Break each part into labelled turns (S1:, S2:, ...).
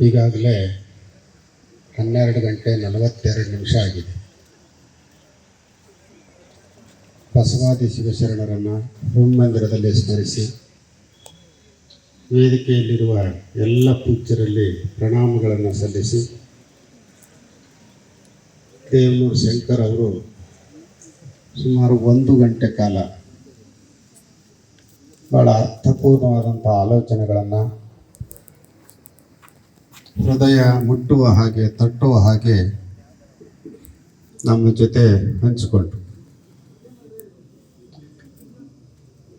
S1: ಈಗಾಗಲೇ ಹನ್ನೆರಡು ಗಂಟೆ ನಲವತ್ತೆರಡು ನಿಮಿಷ ಆಗಿದೆ. ಬಸವಾದಿ ಶಿವಶರಣರನ್ನು ಮಂದಿರದಲ್ಲಿ ಸ್ಮರಿಸಿ ವೇದಿಕೆಯಲ್ಲಿರುವ ಎಲ್ಲ ಪೂಜ್ಯರಲ್ಲಿ ಪ್ರಣಾಮಗಳನ್ನು ಸಲ್ಲಿಸಿ ದೇವನೂರು ಶಂಕರ್ ಅವರು ಸುಮಾರು ಒಂದು ಗಂಟೆ ಕಾಲ ಭಾಳ ಅರ್ಥಪೂರ್ಣವಾದಂಥ ಆಲೋಚನೆಗಳನ್ನು ಹೃದಯ ಮುಟ್ಟುವ ಹಾಗೆ, ತಟ್ಟುವ ಹಾಗೆ ನಮ್ಮ ಜೊತೆ ಹಂಚಿಕೊಂಡ್ರು.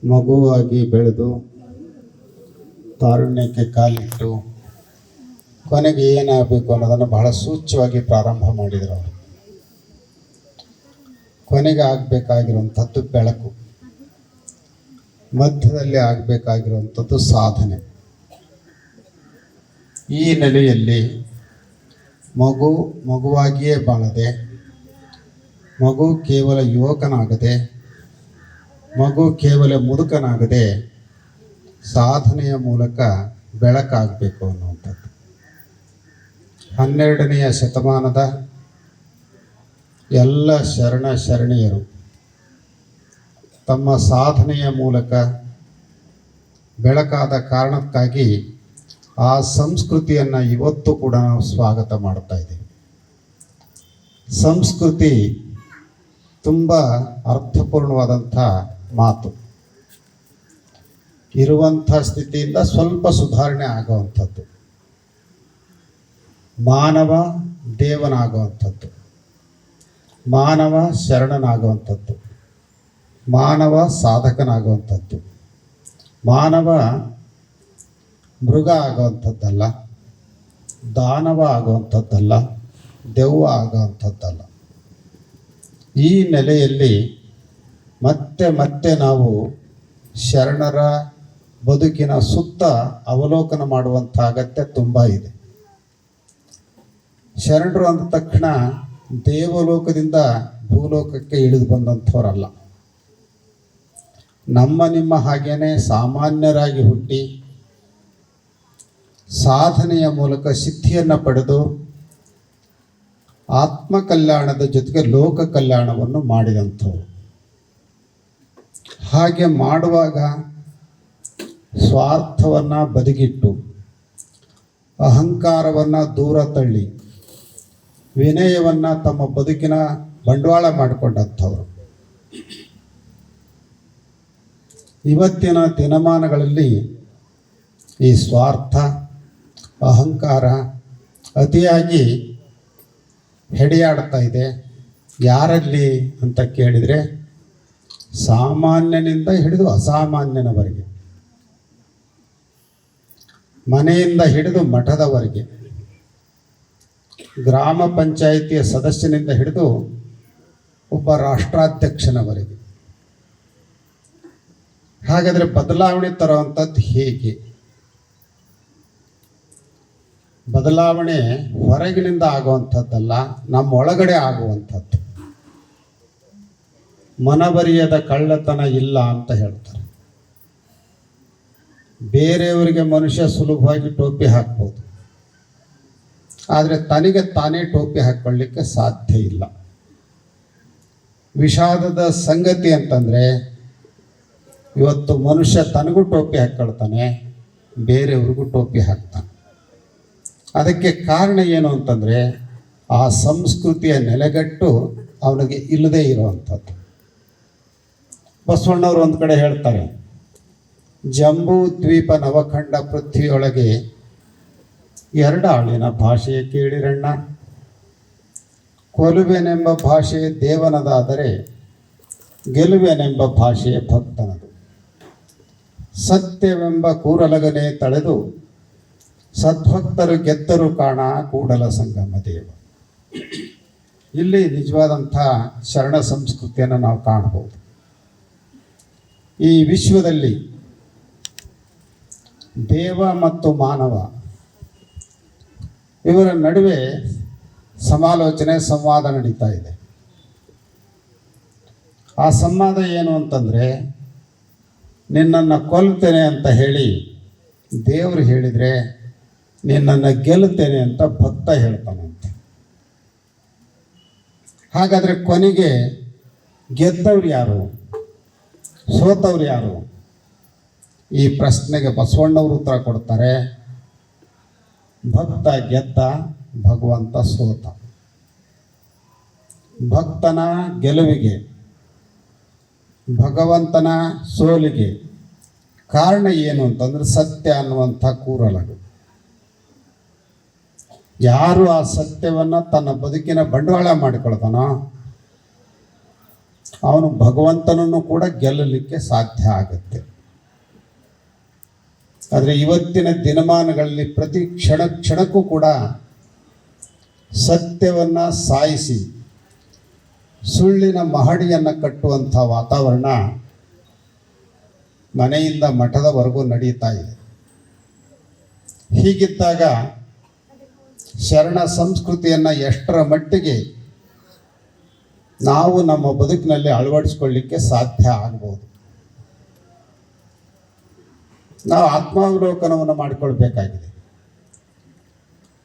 S1: ಮಗುವಾಗಿ ಬೆಳೆದು ತಾರುಣ್ಯಕ್ಕೆ ಕಾಲಿಟ್ಟು ಕೊನೆಗೆ ಏನಾಗಬೇಕು ಅನ್ನೋದನ್ನು ಬಹಳ ಸೂಚ್ಯವಾಗಿ ಪ್ರಾರಂಭ ಮಾಡಿದರು ಅವರು. ಕೊನೆಗೆ ಆಗಬೇಕಾಗಿರುವಂಥದ್ದು ಬೆಳಕು, ಮಧ್ಯದಲ್ಲಿ ಆಗಬೇಕಾಗಿರುವಂಥದ್ದು ಸಾಧನೆ. ಈ ನೆಲೆಯಲ್ಲಿ ಮಗು ಮಗುವಾಗಿಯೇ ಬಾಳದೆ, ಮಗು ಕೇವಲ ಯುವಕನಾಗದೆ, ಮಗು ಕೇವಲ ಮುದುಕನಾಗದೆ ಸಾಧನೆಯ ಮೂಲಕ ಬೆಳಕಾಗಬೇಕು ಅನ್ನುವಂಥದ್ದು. ಹನ್ನೆರಡನೆಯ ಶತಮಾನದ ಎಲ್ಲ ಶರಣ ಶರಣಿಯರು ತಮ್ಮ ಸಾಧನೆಯ ಮೂಲಕ ಬೆಳಕಾದ ಕಾರಣಕ್ಕಾಗಿ ಆ ಸಂಸ್ಕೃತಿಯನ್ನು ಇವತ್ತು ಕೂಡ ನಾವು ಸ್ವಾಗತ ಮಾಡ್ತಾ ಇದ್ದೀವಿ. ಸಂಸ್ಕೃತಿ ತುಂಬ ಅರ್ಥಪೂರ್ಣವಾದಂಥ ಮಾತು. ಇರುವಂಥ ಸ್ಥಿತಿಯಿಂದ ಸ್ವಲ್ಪ ಸುಧಾರಣೆ ಆಗುವಂಥದ್ದು. ಮಾನವ ದೇವನಾಗುವಂಥದ್ದು. ಮಾನವ ಶರಣನಾಗುವಂಥದ್ದು. ಮಾನವ ಸಾಧಕನಾಗುವಂಥದ್ದು. ಮಾನವ ಮೃಗ ಆಗೋವಂಥದ್ದಲ್ಲ, ದಾನವ ಆಗುವಂಥದ್ದಲ್ಲ, ದೆವ್ವ ಆಗುವಂಥದ್ದಲ್ಲ. ಈ ನೆಲೆಯಲ್ಲಿ ಮತ್ತೆ ಮತ್ತೆ ನಾವು ಶರಣರ ಬದುಕಿನ ಸುತ್ತ ಅವಲೋಕನ ಮಾಡುವಂಥ ಅಗತ್ಯ ತುಂಬ ಇದೆ. ಶರಣರು ಅಂದ ತಕ್ಷಣ ದೇವಲೋಕದಿಂದ ಭೂಲೋಕಕ್ಕೆ ಇಳಿದು ಬಂದಂಥವರಲ್ಲ. ನಮ್ಮ ನಿಮ್ಮ ಹಾಗೇನೆ ಸಾಮಾನ್ಯರಾಗಿ ಹುಟ್ಟಿ ಸಾಧನೆಯ ಮೂಲಕ ಸಿದ್ಧಿಯನ್ನು ಪಡೆದು ಆತ್ಮ ಕಲ್ಯಾಣದ ಜೊತೆಗೆ ಲೋಕ ಕಲ್ಯಾಣವನ್ನು ಮಾಡಿದಂಥವು ಹಾಗೆ ಮಾಡುವಾಗ ಸ್ವಾರ್ಥವನ್ನು ಬದಿಗಿಟ್ಟು, ಅಹಂಕಾರವನ್ನು ದೂರ ತಳ್ಳಿ, ವಿನಯವನ್ನು ತಮ್ಮ ಬದುಕಿನ ಬಂಡವಾಳ ಮಾಡಿಕೊಂಡಂಥವ್ರು. ಇವತ್ತಿನ ದಿನಮಾನಗಳಲ್ಲಿ ಈ ಸ್ವಾರ್ಥ ಅಹಂಕಾರ ಅತಿಯಾಗಿ ಹೆಡೆಯಾಡ್ತಾ ಇದೆ. ಯಾರಲ್ಲಿ ಅಂತ ಕೇಳಿದರೆ ಸಾಮಾನ್ಯನಿಂದ ಹಿಡಿದು ಅಸಾಮಾನ್ಯನವರೆಗೆ. ಮನೆಯಿಂದ ಹಿಡಿದು ಮಠದವರೆಗೆ. ಗ್ರಾಮ ಪಂಚಾಯಿತಿಯ ಸದಸ್ಯನಿಂದ ಹಿಡಿದು ಒಬ್ಬ ರಾಷ್ಟ್ರಾಧ್ಯಕ್ಷನವರೆಗೆ. ಹಾಗಾದರೆ ಬದಲಾವಣೆ ತರುವಂಥದ್ದು ಹೇಗೆ? ಬದಲಾವಣೆ ಹೊರಗಿನಿಂದ ಆಗುವಂಥದ್ದಲ್ಲ ನಮ್ಮ ಒಳಗಡೆ ಆಗುವಂಥದ್ದು. ಮನಬರಿಯದ ಕಳ್ಳತನ ಇಲ್ಲ ಅಂತ ಹೇಳ್ತಾರೆ. ಬೇರೆಯವರಿಗೆ ಮನುಷ್ಯ ಸುಲಭವಾಗಿ ಟೋಪಿ ಹಾಕ್ಬೋದು. ಆದರೆ ತನಗೆ ತಾನೇ ಟೋಪಿ ಹಾಕ್ಕೊಳ್ಳಿಕ್ಕೆ ಸಾಧ್ಯ ಇಲ್ಲ. ವಿಷಾದದ ಸಂಗತಿ ಅಂತಂದರೆ, ಇವತ್ತು ಮನುಷ್ಯ ತನಗೂ ಟೋಪಿ ಹಾಕ್ಕೊಳ್ತಾನೆ, ಬೇರೆಯವ್ರಿಗೂ ಟೋಪಿ ಹಾಕ್ತಾನೆ. ಅದಕ್ಕೆ ಕಾರಣ ಏನು ಅಂತಂದರೆ, ಆ ಸಂಸ್ಕೃತಿಯ ನೆಲೆಗಟ್ಟು ಅವನಿಗೆ ಇಲ್ಲದೇ ಇರುವಂಥದ್ದು. ಬಸವಣ್ಣವರು ಒಂದು ಕಡೆ ಹೇಳ್ತಾರೆ, ಜಂಬೂ ದ್ವೀಪ ನವಖಂಡ ಪೃಥ್ವಿಯೊಳಗೆ ಎರಡಾಳಿನ ಭಾಷೆಯ ಕೇಳಿರಣ್ಣ. ಕೊಲುವೆನೆಂಬ ಭಾಷೆ ದೇವನದಾದರೆ ಗೆಲುವೆನೆಂಬ ಭಾಷೆಯ ಭಕ್ತನದು. ಸತ್ಯವೆಂಬ ಕೂರಲಗನೆ ತಳೆದು ಸದ್ಭಕ್ತರು ಗೆದ್ದರು ಕಾಣ ಕೂಡಲ ಸಂಗಮ ದೇವ. ಇಲ್ಲಿ ನಿಜವಾದಂಥ ಶರಣ ಸಂಸ್ಕೃತಿಯನ್ನು ನಾವು ಕಾಣಬಹುದು. ಈ ವಿಶ್ವದಲ್ಲಿ ದೇವ ಮತ್ತು ಮಾನವ ಇವರ ನಡುವೆ ಸಮಾಲೋಚನೆ, ಸಂವಾದ ನಡೀತಾ ಇದೆ. ಆ ಸಂವಾದ ಏನು ಅಂತಂದರೆ, ನಿನ್ನನ್ನು ಕೊಲ್ತೇನೆ ಅಂತ ಹೇಳಿ ದೇವರು ಹೇಳಿದರೆ ನಿನ್ನನ್ನು ಗೆಲ್ಲುತ್ತೇನೆ ಅಂತ ಭಕ್ತ ಹೇಳ್ತಾನಂತೆ ಹಾಗಾದರೆ ಕೊನೆಗೆ ಗೆದ್ದವ್ರು ಯಾರು? ಸೋತವ್ರು ಯಾರು? ಈ ಪ್ರಶ್ನೆಗೆ ಬಸವಣ್ಣವರು ಉತ್ತರ ಕೊಡ್ತಾರೆ. ಭಕ್ತ ಗೆದ್ದ ಭಗವಂತ ಸೋತ. ಭಕ್ತನ ಗೆಲುವಿಗೆ, ಭಗವಂತನ ಸೋಲಿಗೆ ಕಾರಣ ಏನು ಅಂತಂದರೆ ಸತ್ಯ ಅನ್ನುವಂಥ ಕೂರಲಗು ಯಾರು ಆ ಸತ್ಯವನ್ನು ತನ್ನ ಬದುಕಿನ ಬಂಡವಾಳ ಮಾಡಿಕೊಳ್ತಾನೋ ಅವನು ಭಗವಂತನನ್ನು ಕೂಡ ಗೆಲ್ಲಲಿಕ್ಕೆ ಸಾಧ್ಯ ಆಗುತ್ತೆ. ಆದರೆ ಇವತ್ತಿನ ದಿನಮಾನಗಳಲ್ಲಿ ಪ್ರತಿ ಕ್ಷಣ ಕ್ಷಣಕ್ಕೂ ಕೂಡ ಸತ್ಯವನ್ನು ಸಾಯಿಸಿ ಸುಳ್ಳಿನ ಮಹಡಿಯನ್ನು ಕಟ್ಟುವಂಥ ವಾತಾವರಣ ಮನೆಯಿಂದ ಮಠದವರೆಗೂ ನಡೀತಾ ಇದೆ. ಹೀಗಿದ್ದಾಗ ಶರಣ ಸಂಸ್ಕೃತಿಯನ್ನು ಎಷ್ಟರ ಮಟ್ಟಿಗೆ ನಾವು ನಮ್ಮ ಬದುಕಿನಲ್ಲಿ ಅಳವಡಿಸ್ಕೊಳ್ಳಿಕ್ಕೆ ಸಾಧ್ಯ ಆಗ್ಬೋದು. ನಾವು ಆತ್ಮಾವಲೋಕನವನ್ನು ಮಾಡಿಕೊಳ್ಬೇಕಾಗಿದೆ.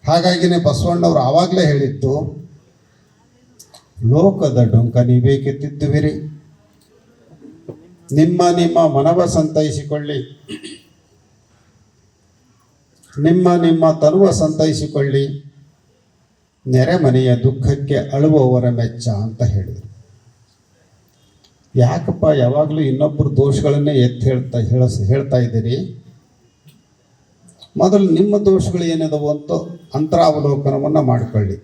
S1: ಹಾಗಾಗಿನೇ ಬಸವಣ್ಣವರು ಆವಾಗಲೇ ಹೇಳಿದ್ದು, ಲೋಕದ ಡೊಂಕ ನೀವೇಕೆತ್ತಿದ್ದುವಿರಿ. ನಿಮ್ಮ ನಿಮ್ಮ ಮನವ ಸಂತೈಸಿಕೊಳ್ಳಿ. ನಿಮ್ಮ ನಿಮ್ಮ ತನುವ ಸಂತೈಸಿಕೊಳ್ಳಿ. ನೆರೆಮನೆಯ ದುಃಖಕ್ಕೆ ಅಳುವವರ ಮೆಚ್ಚ ಅಂತ ಹೇಳಿದರು. ಯಾಕಪ್ಪ ಯಾವಾಗಲೂ ಇನ್ನೊಬ್ಬರ ದೋಷಗಳನ್ನೇ ಎತ್ತಿ ಹೇಳ್ತಾ ಹೇಳ ಹೇಳ್ತಾ ಇದ್ದೀರಿ? ಮೊದಲು ನಿಮ್ಮ ದೋಷಗಳು ಏನಿದವು ಅಂತ ಅಂತರಾವಲೋಕನವನ್ನು ಮಾಡಿಕೊಳ್ಳಿ.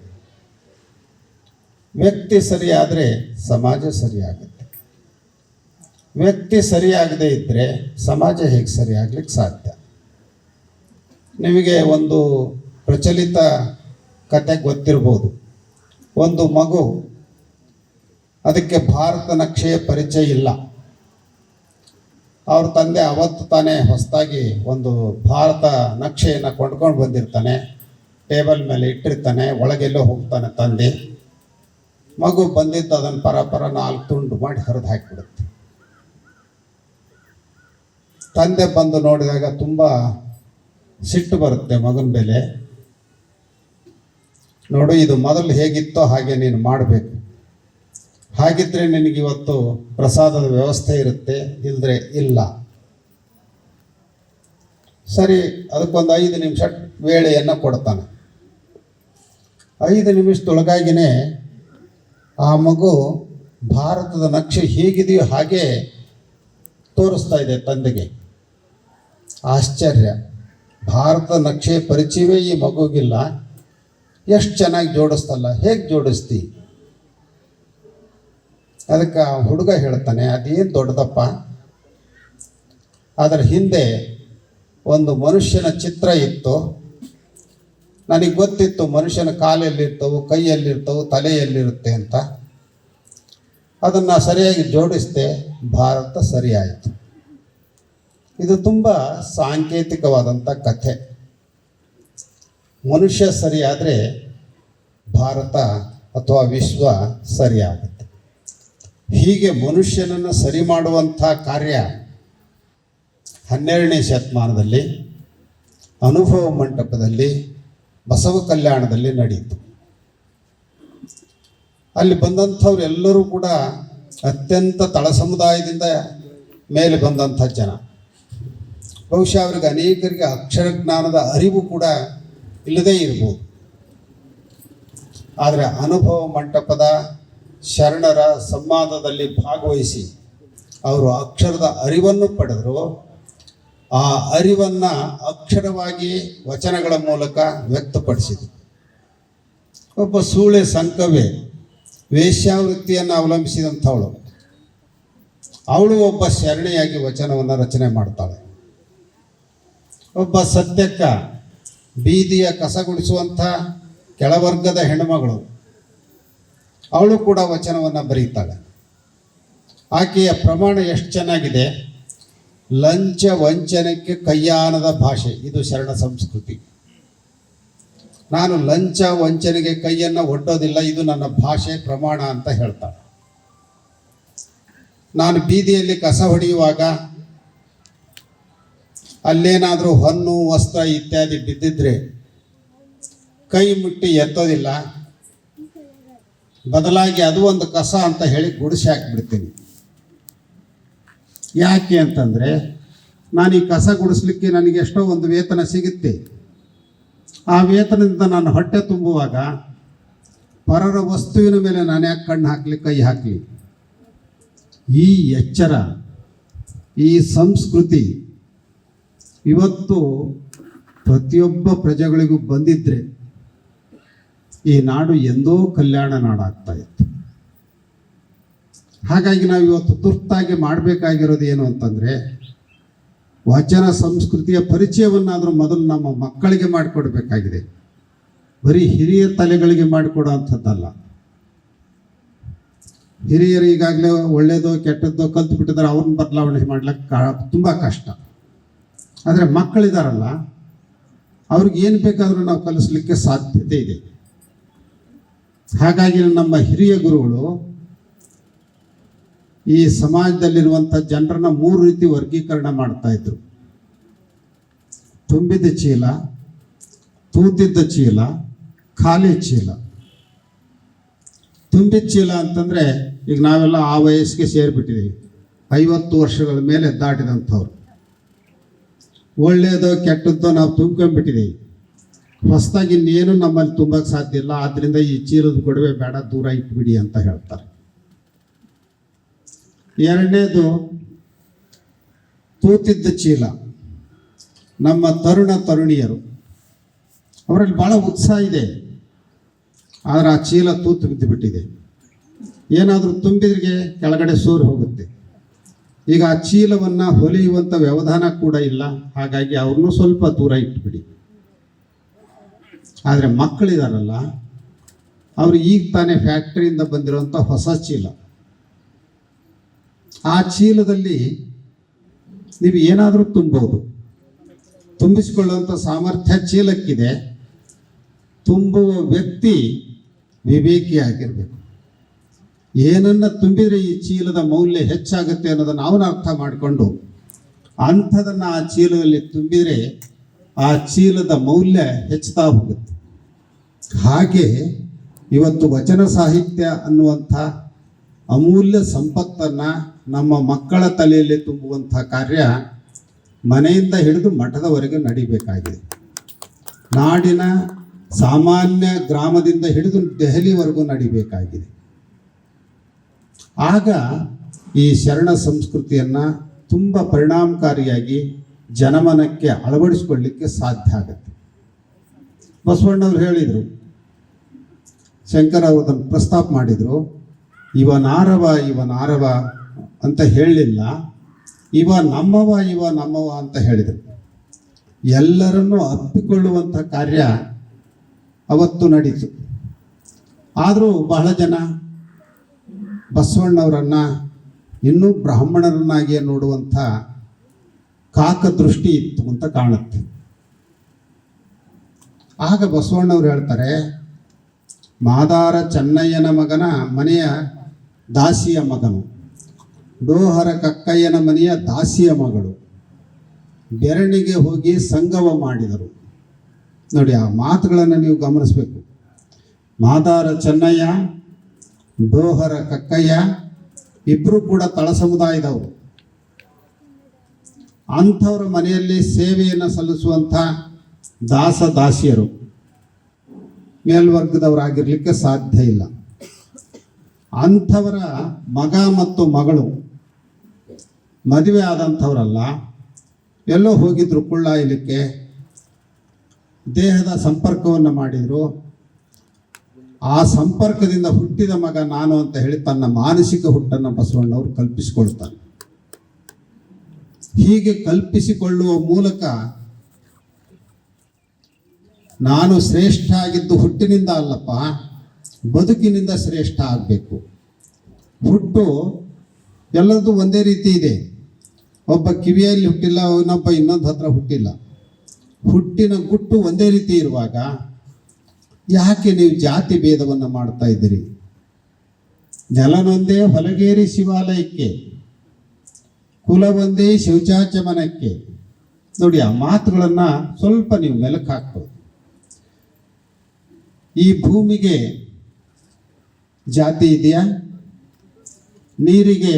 S1: ವ್ಯಕ್ತಿ ಸರಿಯಾದರೆ ಸಮಾಜ ಸರಿಯಾಗುತ್ತೆ. ವ್ಯಕ್ತಿ ಸರಿಯಾಗದೇ ಇದ್ದರೆ ಸಮಾಜ ಹೇಗೆ ಸರಿಯಾಗ್ಲಿಕ್ಕೆ ಸಾಧ್ಯ? ನಿಮಗೆ ಒಂದು ಪ್ರಚಲಿತ ಕತೆ ಗೊತ್ತಿರ್ಬೋದು. ಒಂದು ಮಗು, ಅದಕ್ಕೆ ಭಾರತ ನಕ್ಷೆಯ ಪರಿಚಯ ಇಲ್ಲ. ಅವ್ರ ತಂದೆ ಅವತ್ತು ತಾನೇ ಹೊಸದಾಗಿ ಒಂದು ಭಾರತ ನಕ್ಷೆಯನ್ನು ಕೊಂಡ್ಕೊಂಡು ಬಂದಿರ್ತಾನೆ. ಟೇಬಲ್ ಮೇಲೆ ಇಟ್ಟಿರ್ತಾನೆ, ಒಳಗೆಲ್ಲೋ ಹೋಗ್ತಾನೆ ತಂದೆ. ಮಗು ಬಂದಿದ್ದು ಅದನ್ನು ಪರಪರ ಪರ ನಾಲ್ಕು ತುಂಡು ಮಾಡಿ ಹರಿದು ಹಾಕಿಬಿಡುತ್ತೆ. ತಂದೆ ಬಂದು ನೋಡಿದಾಗ ತುಂಬ ಸಿಟ್ಟು ಬರುತ್ತೆ ಮಗನ ಮೇಲೆ. ನೋಡು, ಇದು ಮೊದಲು ಹೇಗಿತ್ತೋ ಹಾಗೆ ನೀನು ಮಾಡಬೇಕು. ಹಾಗಿದ್ರೆ ನಿನಗಿವತ್ತು ಪ್ರಸಾದದ ವ್ಯವಸ್ಥೆ ಇರುತ್ತೆ. ಇಲ್ಲದ್ರೆ ಇಲ್ಲ. ಸರಿ, ಅದಕ್ಕೊಂದು ಐದು ನಿಮಿಷ ವೇಳೆಯನ್ನು ಕೊಡ್ತಾನೆ. ಐದು ನಿಮಿಷದೊಳಗಾಗಿನೇ ಆ ಮಗು ಭಾರತದ ನಕ್ಷೆ ಹೇಗಿದೆಯೋ ಹಾಗೆ ತೋರಿಸ್ತಾ ಇದೆ ತಂದೆಗೆ. ಆಶ್ಚರ್ಯ. ಭಾರತ ನಕ್ಷೆ ಪರಿಚಯವೇ ಈ ಮಗುಗಿಲ್ಲ. ಎಷ್ಟು ಚೆನ್ನಾಗಿ ಜೋಡಿಸ್ತಲ್ಲ, ಹೇಗೆ ಜೋಡಿಸ್ತಿ? ಅದಕ್ಕೆ ಹುಡುಗ ಹೇಳ್ತಾನೆ, ಅದೇನು ದೊಡ್ಡದಪ್ಪ? ಅದರ ಹಿಂದೆ ಒಂದು ಮನುಷ್ಯನ ಚಿತ್ರ ಇತ್ತು. ನನಗೆ ಗೊತ್ತಿತ್ತು, ಮನುಷ್ಯನ ಕಾಲಲ್ಲಿರ್ತವು, ಕೈಯಲ್ಲಿರ್ತವು, ತಲೆಯಲ್ಲಿರುತ್ತೆ ಅಂತ. ಅದನ್ನು ಸರಿಯಾಗಿ ಜೋಡಿಸಿದೆ, ಭಾರತ ಸರಿಯಾಯಿತು. ಇದು ತುಂಬ ಸಾಂಕೇತಿಕವಾದಂಥ ಕಥೆ. ಮನುಷ್ಯ ಸರಿಯಾದರೆ ಭಾರತ ಅಥವಾ ವಿಶ್ವ ಸರಿಯಾಗುತ್ತೆ. ಹೀಗೆ ಮನುಷ್ಯನನ್ನು ಸರಿ ಮಾಡುವಂಥ ಕಾರ್ಯ ಹನ್ನೆರಡನೇ ಶತಮಾನದಲ್ಲಿ, ಅನುಭವ ಮಂಟಪದಲ್ಲಿ, ಬಸವ ಕಲ್ಯಾಣದಲ್ಲಿ ನಡೆಯಿತು. ಅಲ್ಲಿ ಬಂದಂಥವ್ರೆಲ್ಲರೂ ಕೂಡ ಅತ್ಯಂತ ತಳ ಸಮುದಾಯದಿಂದ ಮೇಲೆ ಬಂದಂಥ ಜನ. ಬಹುಶಃ ಅವರಿಗೆ ಅನೇಕರಿಗೆ ಅಕ್ಷರ ಜ್ಞಾನದ ಅರಿವು ಕೂಡ ಇಲ್ಲದೇ ಇರ್ಬೋದು. ಆದರೆ ಅನುಭವ ಮಂಟಪದ ಶರಣರ ಸಂವಾದದಲ್ಲಿ ಭಾಗವಹಿಸಿ ಅವರು ಅಕ್ಷರದ ಅರಿವನ್ನು ಪಡೆದರು. ಆ ಅರಿವನ್ನು ಅಕ್ಷರವಾಗಿ ವಚನಗಳ ಮೂಲಕ ವ್ಯಕ್ತಪಡಿಸಿದರು. ಒಬ್ಬ ಸೂಳೆ ಸಂಕವೇ ವೇಶ್ಯಾವೃತ್ತಿಯನ್ನು ಅವಲಂಬಿಸಿದಂಥವಳು. ಅವಳು ಒಬ್ಬ ಶರಣೆಯಾಗಿ ವಚನವನ್ನು ರಚನೆ ಮಾಡ್ತಾಳೆ. ಒಬ್ಬ ಸತ್ಯಕ್ಕ ಬೀದಿಯ ಕಸಗುಡಿಸುವಂಥ ಕೆಳವರ್ಗದ ಹೆಣ್ಮಗಳು. ಅವಳು ಕೂಡ ವಚನವನ್ನು ಬರೀತಾಳೆ. ಆಕೆಯ ಪ್ರಮಾಣ ಎಷ್ಟು ಚೆನ್ನಾಗಿದೆ. ಲಂಚ ವಂಚನೆಗೆ ಕೈಯಾನದ ಭಾಷೆ. ಇದು ಶರಣ ಸಂಸ್ಕೃತಿ. ನಾನು ಲಂಚ ವಂಚನೆಗೆ ಕೈಯನ್ನು ಒಡ್ಡೋದಿಲ್ಲ, ಇದು ನನ್ನ ಭಾಷೆ ಪ್ರಮಾಣ ಅಂತ ಹೇಳ್ತಾಳೆ. ನಾನು ಬೀದಿಯಲ್ಲಿ ಕಸ ಹೊಡೆಯುವಾಗ ಅಲ್ಲೇನಾದರೂ ಹೊನ್ನು, ವಸ್ತ್ರ ಇತ್ಯಾದಿ ಬಿದ್ದಿದ್ರೆ ಕೈ ಮುಟ್ಟಿ ಎತ್ತೋದಿಲ್ಲ. ಬದಲಾಗಿ ಅದು ಒಂದು ಕಸ ಅಂತ ಹೇಳಿ ಗುಡಿಸಿ ಹಾಕಿಬಿಡ್ತೀನಿ. ಯಾಕೆ ಅಂತಂದರೆ ನಾನು ಈ ಕಸ ಗುಡಿಸ್ಲಿಕ್ಕೆ ನನಗೆ ಎಷ್ಟೋ ಒಂದು ವೇತನ ಸಿಗುತ್ತೆ. ಆ ವೇತನದಿಂದ ನಾನು ಹೊಟ್ಟೆ ತುಂಬುವಾಗ ಪರರ ವಸ್ತುವಿನ ಮೇಲೆ ನಾನು ಯಾಕೆ ಕಣ್ಣು ಹಾಕಲಿ, ಕೈ ಹಾಕಲಿ? ಈ ಎಚ್ಚರ, ಈ ಸಂಸ್ಕೃತಿ ಇವತ್ತು ಪ್ರತಿಯೊಬ್ಬ ಪ್ರಜೆಗಳಿಗೂ ಬಂದಿದ್ರೆ ಈ ನಾಡು ಎಂದೋ ಕಲ್ಯಾಣ ನಾಡಾಗ್ತಾ ಇತ್ತು. ಹಾಗಾಗಿ ನಾವು ಇವತ್ತು ತುರ್ತಾಗಿ ಮಾಡಬೇಕಾಗಿರೋದು ಏನು ಅಂತಂದರೆ ವಚನ ಸಂಸ್ಕೃತಿಯ ಪರಿಚಯವನ್ನಾದರೂ ಮೊದಲು ನಮ್ಮ ಮಕ್ಕಳಿಗೆ ಮಾಡಿಕೊಡ್ಬೇಕಾಗಿದೆ. ಬರೀ ಹಿರಿಯ ತಲೆಗಳಿಗೆ ಮಾಡಿಕೊಡೋ ಅಂಥದ್ದಲ್ಲ. ಹಿರಿಯರು ಈಗಾಗಲೇ ಒಳ್ಳೆಯದೋ ಕೆಟ್ಟದ್ದೋ ಕಲ್ತು ಬಿಟ್ಟಿದ್ರೆ ಅವ್ರನ್ನ ಬದಲಾವಣೆ ಮಾಡ್ಲಿಕ್ಕೆ ತುಂಬ ಕಷ್ಟ. ಆದರೆ ಮಕ್ಕಳಿದಾರಲ್ಲ, ಅವ್ರಿಗೆ ಏನು ಬೇಕಾದರೂ ನಾವು ಕಲಿಸ್ಲಿಕ್ಕೆ ಸಾಧ್ಯತೆ ಇದೆ. ಹಾಗಾಗಿ ನಮ್ಮ ಹಿರಿಯ ಗುರುಗಳು ಈ ಸಮಾಜದಲ್ಲಿರುವಂಥ ಜನರನ್ನ ಮೂರು ರೀತಿ ವರ್ಗೀಕರಣ ಮಾಡ್ತಾ ಇದ್ರು. ತುಂಬಿದ ಚೀಲ, ತೂತಿದ್ದ ಚೀಲ, ಖಾಲಿ ಚೀಲ. ತುಂಬಿದ ಚೀಲ ಅಂತಂದರೆ ಈಗ ನಾವೆಲ್ಲ ಆ ವಯಸ್ಸಿಗೆ ಸೇರಿಬಿಟ್ಟಿದ್ದೀವಿ ಐವತ್ತು ವರ್ಷಗಳ ಮೇಲೆ ದಾಟಿದಂಥವ್ರು. ಒಳ್ಳೆಯದೋ ಕೆಟ್ಟದ್ದೋ ನಾವು ತುಂಬ್ಕೊಂಡ್ಬಿಟ್ಟಿದ್ದೀವಿ. ಹೊಸದಾಗಿ ಇನ್ನೇನು ನಮ್ಮಲ್ಲಿ ತುಂಬಕ್ಕೆ ಸಾಧ್ಯ ಇಲ್ಲ. ಆದ್ದರಿಂದ ಈ ಚೀಲದ ಗೊಡವೆ ಬೇಡ, ದೂರ ಇಟ್ಬಿಡಿ ಅಂತ ಹೇಳ್ತಾರೆ. ಎರಡನೇದು, ತೂತಿದ್ದ ಚೀಲ. ನಮ್ಮ ತರುಣ ತರುಣಿಯರು. ಅವರಲ್ಲಿ ಭಾಳ ಉತ್ಸಾಹ ಇದೆ. ಆದರೆ ಆ ಚೀಲ ತೂತು ಬಿದ್ದುಬಿಟ್ಟಿದೆ. ಏನಾದರೂ ತುಂಬಿದ್ರಿಗೆ ಕೆಳಗಡೆ ಸೂರು ಹೋಗುತ್ತೆ. ಈಗ ಆ ಚೀಲವನ್ನು ಹೊಲಿಯುವಂಥ ವ್ಯವಧಾನ ಕೂಡ ಇಲ್ಲ. ಹಾಗಾಗಿ ಅವ್ರನ್ನೂ ಸ್ವಲ್ಪ ದೂರ ಇಟ್ಬಿಡಿ. ಆದರೆ ಮಕ್ಕಳಿದಾರಲ್ಲ, ಅವರು ಈಗ ತಾನೇ ಫ್ಯಾಕ್ಟ್ರಿಯಿಂದ ಬಂದಿರುವಂಥ ಹೊಸ ಚೀಲ. ಆ ಚೀಲದಲ್ಲಿ ನೀವು ಏನಾದರೂ ತುಂಬೋದು ತುಂಬಿಸಿಕೊಳ್ಳುವಂಥ ಸಾಮರ್ಥ್ಯ ಚೀಲಕ್ಕಿದೆ. ತುಂಬುವ ವ್ಯಕ್ತಿ ವಿವೇಕಿಯಾಗಿರಬೇಕು. ಏನನ್ನ ತುಂಬಿದರೆ ಈ ಚೀಲದ ಮೌಲ್ಯ ಹೆಚ್ಚಾಗುತ್ತೆ ಅನ್ನೋದನ್ನು ಅವನ ಅರ್ಥ ಮಾಡಿಕೊಂಡು ಅಂಥದನ್ನು ಆ ಚೀಲದಲ್ಲಿ ತುಂಬಿದರೆ ಆ ಚೀಲದ ಮೌಲ್ಯ ಹೆಚ್ಚುತ್ತಾ ಹೋಗುತ್ತೆ. ಹಾಗೆ ಇವತ್ತು ವಚನ ಸಾಹಿತ್ಯ ಅನ್ನುವಂಥ ಅಮೂಲ್ಯ ಸಂಪತ್ತನ್ನು ನಮ್ಮ ಮಕ್ಕಳ ತಲೆಯಲ್ಲಿ ತುಂಬುವಂಥ ಕಾರ್ಯ ಮನೆಯಿಂದ ಹಿಡಿದು ಮಠದವರೆಗೆ ನಡಿಬೇಕಾಗಿದೆ. ನಾಡಿನ ಸಾಮಾನ್ಯ ಗ್ರಾಮದಿಂದ ಹಿಡಿದು ದೆಹಲಿವರೆಗೂ ನಡಿಬೇಕಾಗಿದೆ. ಆಗ ಈ ಶರಣ ಸಂಸ್ಕೃತಿಯನ್ನು ತುಂಬ ಪರಿಣಾಮಕಾರಿಯಾಗಿ ಜನಮನಕ್ಕೆ ಅಳವಡಿಸಿಕೊಳ್ಳಿಕ್ಕೆ ಸಾಧ್ಯ ಆಗುತ್ತೆ. ಬಸವಣ್ಣವ್ರು ಹೇಳಿದರು, ಶಂಕರ ಅದನ್ನು ಪ್ರಸ್ತಾಪ ಮಾಡಿದರು, ಇವ ನಾರವ ಇವ ನಾರವ ಅಂತ ಹೇಳಲಿಲ್ಲ ಇವ ನಮ್ಮವ ಇವ ನಮ್ಮವ ಅಂತ ಹೇಳಿದರು. ಎಲ್ಲರನ್ನೂ ಅಪ್ಪಿಕೊಳ್ಳುವಂಥ ಕಾರ್ಯ ಅವತ್ತು ನಡೀತು. ಆದರೂ ಬಹಳ ಜನ ಬಸವಣ್ಣವರನ್ನು ಇನ್ನೂ ಬ್ರಾಹ್ಮಣರನ್ನಾಗಿಯೇ ನೋಡುವಂಥ ಕಾಕದೃಷ್ಟಿ ಇತ್ತು ಅಂತ ಕಾಣುತ್ತೆ. ಆಗ ಬಸವಣ್ಣವ್ರು ಹೇಳ್ತಾರೆ, ಮಾದಾರ ಚೆನ್ನಯ್ಯನ ಮಗನ ಮನೆಯ ದಾಸಿಯ ಮಗನು, ಡೋಹರ ಕಕ್ಕಯ್ಯನ ಮನೆಯ ದಾಸಿಯ ಮಗಳು, ಬೆರಣಿಗೆ ಹೋಗಿ ಸಂಗಮ ಮಾಡಿದರು. ನೋಡಿ, ಆ ಮಾತುಗಳನ್ನು ನೀವು ಗಮನಿಸಬೇಕು. ಮಾದಾರ ಚೆನ್ನಯ್ಯ ಡೋಹರ ಕಕ್ಕಯ್ಯ ಇಬ್ಬರು ಕೂಡ ತಳ ಸಮುದಾಯದವರು. ಅಂಥವ್ರ ಮನೆಯಲ್ಲಿ ಸೇವೆಯನ್ನು ಸಲ್ಲಿಸುವಂಥ ದಾಸ ದಾಸಿಯರು. ಮೇಲ್ವರ್ಗದವರಾಗಿರ್ಲಿಕ್ಕೆ ಸಾಧ್ಯ ಇಲ್ಲ. ಅಂಥವರ ಮಗ ಮತ್ತು ಮಗಳು ಮದುವೆ ಆದಂಥವರಲ್ಲ, ಎಲ್ಲೋ ಹೋಗಿದ್ರು ಕುಳ್ಳಾಯಲಿಕ್ಕೆ ದೇಹದ ಸಂಪರ್ಕವನ್ನು ಮಾಡಿದರು ಆ ಸಂಪರ್ಕದಿಂದ ಹುಟ್ಟಿದ ಮಗ ನಾನು ಅಂತ ಹೇಳಿ ತನ್ನ ಮಾನಸಿಕ ಹುಟ್ಟನ್ನು ಬಸವಣ್ಣವರು ಕಲ್ಪಿಸಿಕೊಳ್ತಾನೆ ಹೀಗೆ ಕಲ್ಪಿಸಿಕೊಳ್ಳುವ ಮೂಲಕ ನಾನು ಶ್ರೇಷ್ಠ ಆಗಿದ್ದು ಹುಟ್ಟಿನಿಂದ ಅಲ್ಲಪ್ಪ, ಬದುಕಿನಿಂದ ಶ್ರೇಷ್ಠ ಆಗಬೇಕು. ಹುಟ್ಟು ಎಲ್ಲದೂ ಒಂದೇ ರೀತಿ ಇದೆ. ಒಬ್ಬ ಕಿವಿಯಲ್ಲಿ ಹುಟ್ಟಿಲ್ಲ, ಇನ್ನೊಬ್ಬ ಇನ್ನೊಂದು ಹತ್ರ ಹುಟ್ಟಿಲ್ಲ. ಹುಟ್ಟಿನ ಗುಟ್ಟು ಒಂದೇ ರೀತಿ ಇರುವಾಗ ಯಾಕೆ ನೀವು ಜಾತಿ ಭೇದವನ್ನು ಮಾಡ್ತಾ ಇದ್ದೀರಿ? ನೆಲನೊಂದೇ ಹೊಲಗೇರಿ ಶಿವಾಲಯಕ್ಕೆ, ಕುಲವೊಂದೇ ಶಿವಚಾಚಮನಕ್ಕೆ ನೋಡಿ, ಆ ಮಾತುಗಳನ್ನು ಸ್ವಲ್ಪ ನೀವು ಮೆಲುಕು ಹಾಕ್ಬೋದು. ಈ ಭೂಮಿಗೆ ಜಾತಿ ಇದೆಯಾ? ನೀರಿಗೆ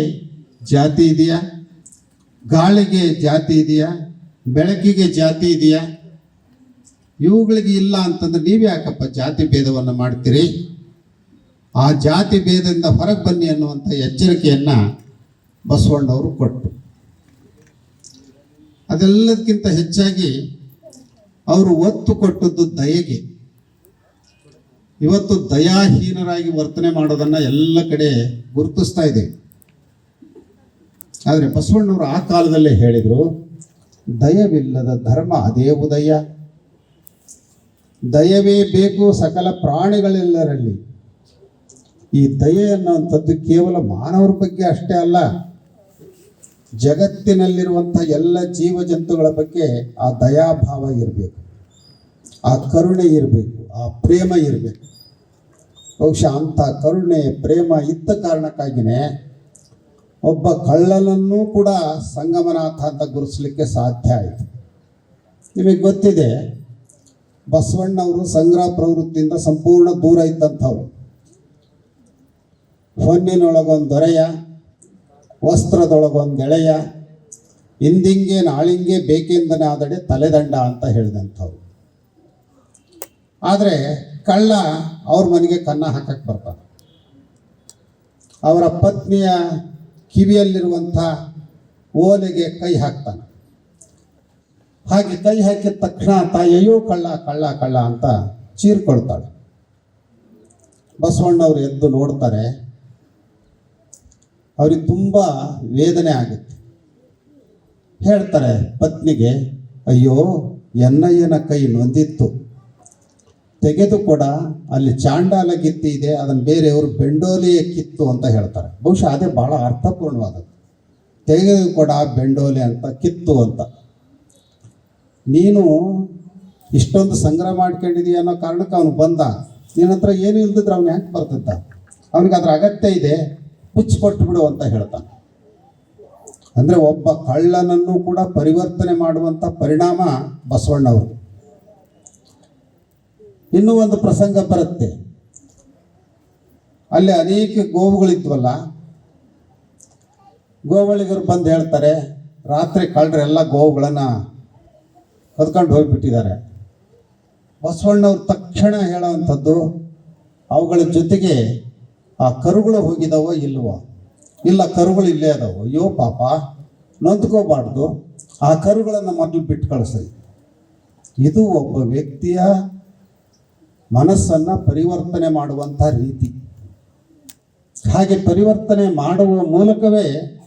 S1: ಜಾತಿ ಇದೆಯಾ? ಗಾಳಿಗೆ ಜಾತಿ ಇದೆಯಾ? ಬೆಳಕಿಗೆ ಜಾತಿ ಇದೆಯಾ? ಇವುಗಳಿಗೆ ಇಲ್ಲ ಅಂತಂದ್ರೆ ನೀವು ಯಾಕಪ್ಪ ಜಾತಿ ಭೇದವನ್ನು ಮಾಡ್ತೀರಿ? ಆ ಜಾತಿ ಭೇದದಿಂದ ಹೊರಗೆ ಬನ್ನಿ ಅನ್ನುವಂಥ ಎಚ್ಚರಿಕೆಯನ್ನು ಬಸವಣ್ಣವರು ಕೊಟ್ಟರು. ಅದೆಲ್ಲದಕ್ಕಿಂತ ಹೆಚ್ಚಾಗಿ ಅವರು ಒತ್ತು ಕೊಟ್ಟದ್ದು ದಯೆಗೆ. ಇವತ್ತು ದಯಾಹೀನರಾಗಿ ವರ್ತನೆ ಮಾಡೋದನ್ನು ಎಲ್ಲ ಕಡೆ ಗುರುತಿಸ್ತಾ ಇದೆ. ಆದರೆ ಬಸವಣ್ಣವರು ಆ ಕಾಲದಲ್ಲೇ ಹೇಳಿದರು, ದಯವಿಲ್ಲದ ಧರ್ಮ ಅದೇ ಉದಯ. ದಯವೇ ಬೇಕು ಸಕಲ ಪ್ರಾಣಿಗಳೆಲ್ಲರಲ್ಲಿ. ಈ ದಯೆ ಅನ್ನುವಂಥದ್ದು ಕೇವಲ ಮಾನವರ ಬಗ್ಗೆ ಅಷ್ಟೇ ಅಲ್ಲ, ಜಗತ್ತಿನಲ್ಲಿರುವಂಥ ಎಲ್ಲ ಜೀವ ಜಂತುಗಳ ಬಗ್ಗೆ ಆ ದಯಾಭಾವ ಇರಬೇಕು, ಆ ಕರುಣೆ ಇರಬೇಕು, ಆ ಪ್ರೇಮ ಇರಬೇಕು. ಬಹುಶಃ ಅಂಥ ಕರುಣೆ, ಪ್ರೇಮ ಇದ್ದ ಕಾರಣಕ್ಕಾಗಿಯೇ ಒಬ್ಬ ಕಳ್ಳನನ್ನೂ ಕೂಡ ಸಂಗಮನಾಥ ಅಂತ ಗುರುಸ್ಲಿಕ್ಕೆ ಸಾಧ್ಯ ಆಯಿತು. ನಿಮಗೆ ಗೊತ್ತಿದೆ ಬಸವಣ್ಣವರು ಸಂಗ್ರಹ ಪ್ರವೃತ್ತಿಯಿಂದ ಸಂಪೂರ್ಣ ದೂರ ಇದ್ದಂಥವ್ರು. ಹೊನ್ನಿನೊಳಗೊಂದು ದೊರೆಯ, ವಸ್ತ್ರದೊಳಗೊಂದು ಎಳೆಯ ಹಿಂದಿಂಗೆ ನಾಳಿಂಗೆ ಬೇಕೆಂದನೆ ಆದಡೆ ತಲೆದಂಡ ಅಂತ ಹೇಳಿದಂಥವ್ರು. ಆದರೆ ಕಳ್ಳ ಅವ್ರ ಮನೆಗೆ ಕನ್ನ ಹಾಕಕ್ಕೆ ಬರ್ತಾನೆ. ಅವರ ಪತ್ನಿಯ ಕಿವಿಯಲ್ಲಿರುವಂಥ ಓಲೆಗೆ ಕೈ ಹಾಕ್ತಾನೆ. ಹಾಗೆ ಕೈ ಹಾಕಿದ ತಕ್ಷಣ ತಾಯಿ ಅಯ್ಯೋ ಕಳ್ಳ ಕಳ್ಳ ಕಳ್ಳ ಅಂತ ಚೀರ್ಕೊಳ್ತಾಳೆ. ಬಸವಣ್ಣವ್ರು ಎದ್ದು ನೋಡ್ತಾರೆ, ಅವ್ರಿಗೆ ತುಂಬ ವೇದನೆ ಆಗುತ್ತೆ. ಹೇಳ್ತಾರೆ ಪತ್ನಿಗೆ, ಅಯ್ಯೋ, ಎನ್ನಯ್ಯನ ಕೈ ನೊಂದಿತ್ತು. ತೆಗೆದು ಕೊಡ ಅಲ್ಲಿ ಚಾಂಡಾಲ ಗಿತ್ತಿ ಇದೆ, ಅದನ್ನು ಬೇರೆಯವರು ಬೆಂಡೋಲಿಯ ಕಿತ್ತು ಅಂತ ಹೇಳ್ತಾರೆ. ಬಹುಶಃ ಅದೇ ಭಾಳ ಅರ್ಥಪೂರ್ಣವಾದದ್ದು. ತೆಗೆದು ಕೊಡ ಬೆಂಡೋಲೆ ಅಂತ, ಕಿತ್ತು ಅಂತ. ನೀನು ಇಷ್ಟೊಂದು ಸಂಗ್ರಹ ಮಾಡ್ಕೊಂಡಿದೀಯ ಅನ್ನೋ ಕಾರಣಕ್ಕೆ ಅವನು ಬಂದ. ನಿನ್ನ ಹತ್ರ ಏನು ಇಲ್ದಿದ್ರೆ ಅವ್ನು ಯಾಕೆ ಬರ್ತಿದ್ದ? ಅವನಿಗೆ ಅದರ ಅಗತ್ಯ ಇದೆ. ಹುಚ್ಚು ಕೊಟ್ಬಿಡು ಅಂತ ಹೇಳ್ತಾನೆ. ಅಂದರೆ ಒಬ್ಬ ಕಳ್ಳನನ್ನು ಕೂಡ ಪರಿವರ್ತನೆ ಮಾಡುವಂಥ ಪರಿಣಾಮ ಬಸವಣ್ಣವರು. ಇನ್ನೂ ಒಂದು ಪ್ರಸಂಗ ಬರುತ್ತೆ. ಅಲ್ಲಿ ಅನೇಕ ಗೋವುಗಳಿದ್ವಲ್ಲ. ಗೋವಳಿಗರು ಬಂದು ಹೇಳ್ತಾರೆ, ರಾತ್ರಿ ಕಳ್ಳರೆಲ್ಲ ಗೋವುಗಳನ್ನು ಕದ್ಕೊಂಡು ಹೋಗಿಬಿಟ್ಟಿದ್ದಾರೆ. ಬಸವಣ್ಣವ್ರು ತಕ್ಷಣ ಹೇಳೋವಂಥದ್ದು, ಅವುಗಳ ಜೊತೆಗೆ ಆ ಕರುಗಳು ಹೋಗಿದಾವೋ ಇಲ್ವೋ? ಇಲ್ಲ, ಕರುಗಳು ಇಲ್ಲೇ ಅದಾವೋ? ಅಯ್ಯೋ, ಪಾಪ. ನೊಂದ್ಕೋಬಾರ್ದು. ಆ ಕರುಗಳನ್ನು ಮೊದಲು ಬಿಟ್ಟು ಕಳಿಸಿ ಇದು ಒಬ್ಬ ವ್ಯಕ್ತಿಯ ಮನಸ್ಸನ್ನು ಪರಿವರ್ತನೆ ಮಾಡುವಂಥ ರೀತಿ. ಹಾಗೆ ಪರಿವರ್ತನೆ ಮಾಡುವ ಮೂಲಕವೇ